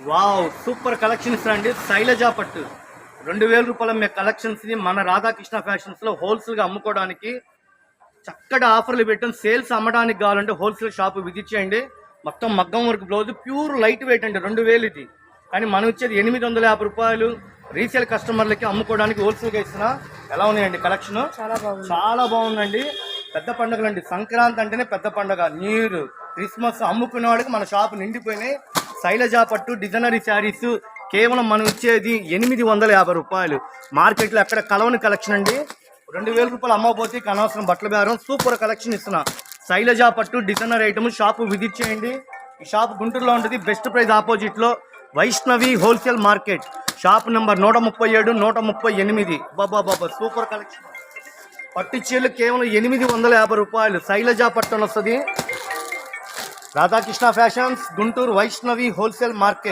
Wow super collections అండి. శైలజ పట్టు. రెండు వేల రూపాయల మీ కలెక్షన్స్ని మన రాధాకృష్ణ ఫ్యాషన్స్లో హోల్సేల్గా అమ్ముకోవడానికి చక్కటి ఆఫర్లు పెట్టాం. సేల్స్ అమ్మడానికి కావాలంటే హోల్సేల్ షాప్ విజిట్ చేయండి. మొత్తం మగ్గం work blouse pure light weight అండి. రెండు వేలు ఇది. కానీ మనం ఇచ్చేది ఎనిమిది వందల యాభై రూపాయలు. రీసేల్ కస్టమర్లకి అమ్ముకోవడానికి హోల్సేల్గా ఇస్తున్నా. ఎలా ఉన్నాయండి కలెక్షన్ చాలా బాగుంది. చాలా బాగుందండి. పెద్ద పండుగలు అండి సంక్రాంతి అంటేనే పెద్ద పండుగ. ఇయర్ క్రిస్మస్ అమ్ముకునే వాడికి మన షాప్ నిండిపోయినాయి. శైలజా పట్టు డిజైనరీ శారీస్ కేవలం మనం ఇచ్చేది ఎనిమిది వందల యాభై రూపాయలు. మార్కెట్లో ఎక్కడ కలవని కలెక్షన్ అండి. రెండు వేల రూపాయలు అమ్మకపోతే కనవసరం అనవసరం బట్టల బేరం. సూపర్ కలెక్షన్ ఇస్తున్నా. శైలజా పట్టు డిజైనర్ ఐటమ్ షాపు విజిట్ చేయండి. ఈ షాప్ గుంటూరులో ఉంటుంది. బెస్ట్ ప్రైస్ ఆపోజిట్లో Vaishnavi wholesale market. Shop number నూట ముప్పై ఏడు నూట ముప్పై ఎనిమిది. బాబా బాబా సూపర్ కలెక్షన్ పట్టు చీరలు కేవలం ఎనిమిది వందల యాభై రూపాయలు. శైలజా పట్టణ వస్తుంది. Radhakrishna fashions Guntur Vaishnavi wholesale market